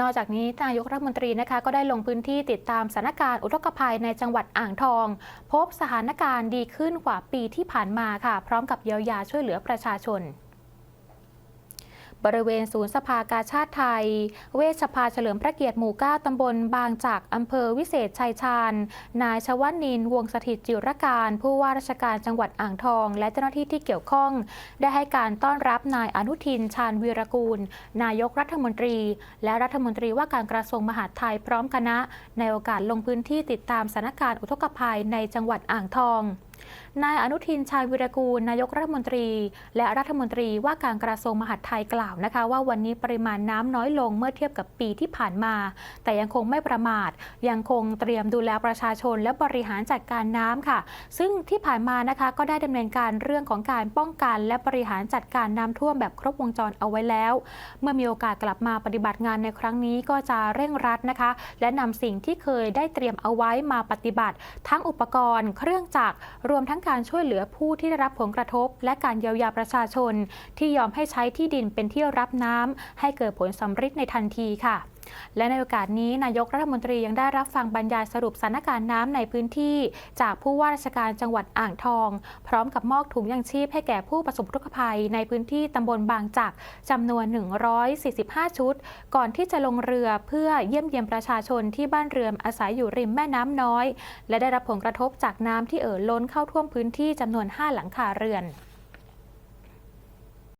นอกจากนี้นายกรัฐมนตรีนะคะก็ได้ลงพื้นที่ติดตามสถานการณ์อุทกภัยในจังหวัดอ่างทอง พบสถานการณ์ดีขึ้นกว่าปีที่ผ่านมาค่ะ พร้อมกับเยียวยาช่วยเหลือประชาชน บริเวณศูนย์สภากาชาติไทย เวชสภาเฉลิมพระเกียรติหมู่ 9 ตำบลบางจากอำเภอวิเศษชัยชาญ นายชวนิน วงสถิตจิรการ ผู้ว่าราชการจังหวัดอ่างทอง และเจ้าหน้าที่ที่เกี่ยวข้อง ได้ให้การต้อนรับนายอนุทิน ชาญวีรกูล นายกรัฐมนตรี และรัฐมนตรีว่าการกระทรวงมหาดไทยพร้อมคณะ ในโอกาสลงพื้นที่ติดตามสถานการณ์อุทกภัยในจังหวัดอ่างทองนายอนุทินชาญวิรกูล นายกรัฐมนตรี และรัฐมนตรีว่าการกระทรวงมหาดไทยกล่าวนะคะ ว่าวันนี้ปริมาณน้ำน้อยลงเมื่อเทียบกับปีที่ผ่านมา แต่ยังคงไม่ประมาท ยังคงเตรียมดูแลประชาชน และบริหารจัดการน้ำค่ะ ซึ่งที่ผ่านมานะคะก็ได้ดำเนินการเรื่องของการป้องกัน และบริหารจัดการน้ำท่วมแบบครบวงจรเอาไว้แล้ว เมื่อมีโอกาสกลับมาปฏิบัติงานในครั้งนี้ก็จะเร่งรัดนะคะ และนำสิ่งที่เคยได้เตรียมเอาไว้มาปฏิบัติ ทั้งอุปกรณ์ เครื่องจักรรวมทั้งการช่วยเหลือผู้ที่ได้รับผลกระทบ และการเยียวยาประชาชน ที่ยอมให้ใช้ที่ดินเป็นที่รับน้ำให้เกิดผลสำฤทธิ์ในทันทีค่ะ และในโอกาสนี้นายกรัฐมนตรียังได้รับฟังบรรยายสรุปสถานการณ์น้ำในพื้นที่ จากผู้ว่าราชการจังหวัดอ่างทอง พร้อมกับมอบถุงยังชีพให้แก่ผู้ประสบอุกภัย ในพื้นที่ตำบลบางจักจำนวน 145 ชุด ก่อนที่จะลงเรือเพื่อเยี่ยมเยียมประชาชนที่บ้านเรือนอาศัยอยู่ริมแม่น้ำน้อย และได้รับผลกระทบจากน้ำที่เอ่อล้นเข้าท่วมพื้นที่จำนวน 5 หลังคาเรือน